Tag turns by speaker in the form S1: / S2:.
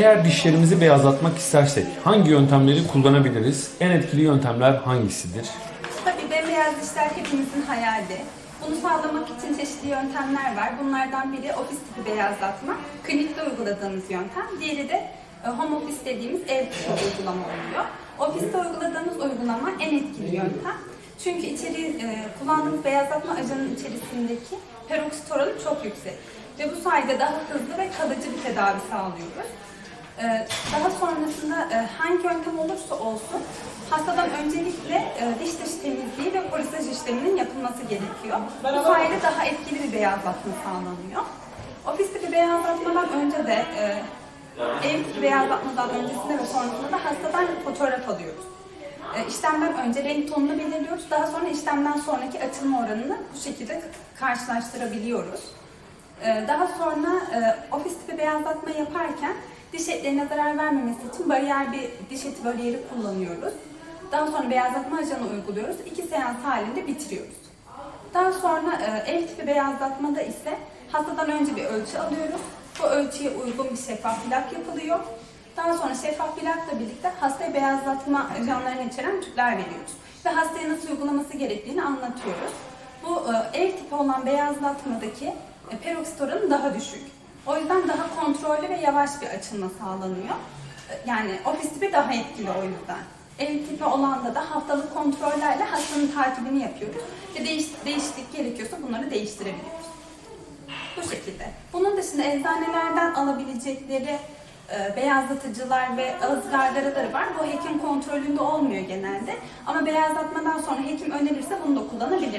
S1: Eğer dişlerimizi beyazlatmak istersek hangi yöntemleri kullanabiliriz? En etkili yöntemler hangisidir?
S2: Tabii bembeyaz dişler hepimizin hayali. Bunu sağlamak için çeşitli yöntemler var. Bunlardan biri ofis tipi beyazlatma, klinikte uyguladığımız yöntem. Diğeri de e, home office dediğimiz ev uygulama oluyor. Ofiste uyguladığımız uygulama en etkili yöntem. Çünkü içeri e, kullandığımız beyazlatma ajanının içerisindeki peroksit oranı çok yüksek. Ve bu sayede daha hızlı ve kalıcı bir tedavi sağlıyoruz. Ee, Daha sonrasında e, hangi yöntem olursa olsun hastadan öncelikle e, diş dışı temizliği ve polisaj işleminin yapılması gerekiyor. Bu sayede daha etkili bir beyazlatma sağlanıyor. Ofis tipi beyazlatmadan önce de ev beyazlatmadan öncesinde ve sonrasında da hastadan fotoğraf alıyoruz. E, İşlemden önce renk tonunu belirliyoruz. Daha sonra işlemden sonraki açılma oranını bu şekilde karşılaştırabiliyoruz. Daha sonra ofis tipi beyazlatma yaparken diş etlerine zarar vermemesi için bariyer bir diş eti bariyeri kullanıyoruz. Daha sonra beyazlatma ajanı uyguluyoruz. İki seans halinde bitiriyoruz. Daha sonra e, ev tipi beyazlatmada ise hastadan önce bir ölçü alıyoruz. Bu ölçüye uygun bir şeffaf plak yapılıyor. Daha sonra şeffaf plakla birlikte hastaya beyazlatma ajanlarını içeren tüpler veriyoruz. Ve hastaya nasıl uygulaması gerektiğini anlatıyoruz. Bu e, ev tipi olan beyazlatmadaki e, peroksit oranı daha düşük. O yüzden daha kontrollü ve yavaş bir açılma sağlanıyor. Yani ofis tipi daha etkili o yüzden. Ev tipi olanda da haftalık kontrollerle hastanın takibini yapıyoruz. Ve değiş, değişiklik gerekiyorsa bunları değiştirebiliyoruz. Bu şekilde. Bunun dışında eczanelerden alabilecekleri e, beyazlatıcılar ve ağız gargaraları var. Bu hekim kontrolünde olmuyor genelde. Ama beyazlatmadan sonra hekim önerirse bunu da kullanabilir.